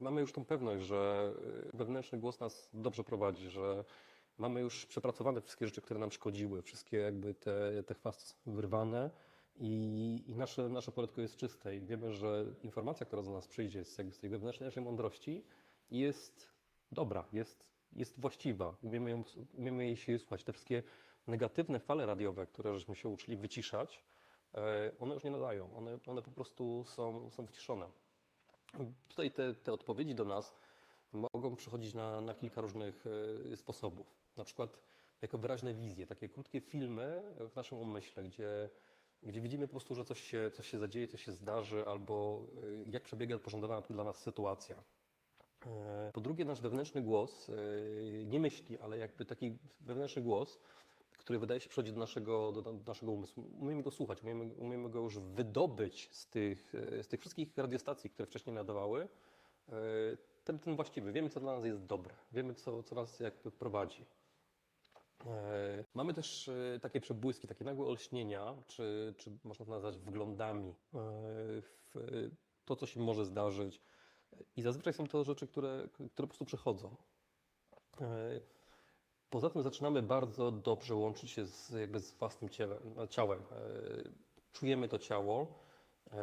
Mamy już tą pewność, że y, wewnętrzny głos nas dobrze prowadzi, że mamy już przepracowane wszystkie rzeczy, które nam szkodziły, wszystkie jakby te, te chwasty wyrwane i, i nasze, nasze poletko jest czyste i wiemy, że informacja, która do nas przyjdzie z, jakby z tej wewnętrznej naszej mądrości jest dobra, jest, jest właściwa, umiemy, ją, umiemy jej się słuchać. Te wszystkie negatywne fale radiowe, które żeśmy się uczyli wyciszać, e, one już nie nadają, one, one po prostu są, są wyciszone. Tutaj te, te odpowiedzi do nas mogą przychodzić na, na kilka różnych e, sposobów. Na przykład jako wyraźne wizje, takie krótkie filmy w naszym umyśle, gdzie, gdzie widzimy po prostu, że coś się, coś się zadzieje, coś się zdarzy, albo e, jak przebiega pożądana dla nas sytuacja. E, Po drugie, nasz wewnętrzny głos, nie myśli, ale jakby taki wewnętrzny głos, który wydaje się przychodzi do naszego, do, do naszego umysłu. Umiemy go słuchać, umiemy, umiemy go już wydobyć z tych, e, z tych wszystkich radiostacji, które wcześniej nadawały. e, Ten, ten właściwy. Wiemy, co dla nas jest dobre. Wiemy, co, co nas jakby prowadzi. E, Mamy też takie przebłyski, takie nagłe olśnienia, czy, czy można to nazwać wglądami w to, co się może zdarzyć. I zazwyczaj są to rzeczy, które, które po prostu przechodzą. Poza tym zaczynamy bardzo dobrze łączyć się z, jakby z własnym ciałem. ciałem. Czujemy to ciało. E,